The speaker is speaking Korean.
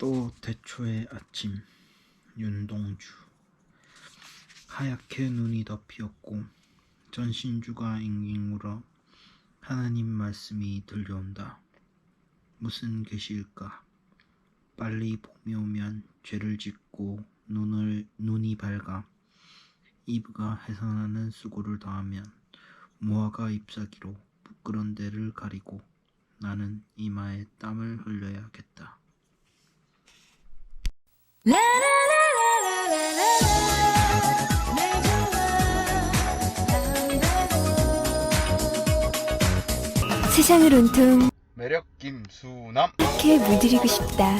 또 대초의 아침 윤동주 하얗게 눈이 덮이었고 전신주가 잉잉 울어 하나님 말씀이 들려온다. 무슨 계시일까? 빨리 봄이 오면 죄를 짓고 눈을 눈이 밝아 이브가 해산하는 수고를 다하면 모아가 잎사귀로 부끄런 데를 가리고 나는 이마에 땀을 흘려야겠다. 세상을 온통 매력 김수남 이렇게 물들이고 싶다.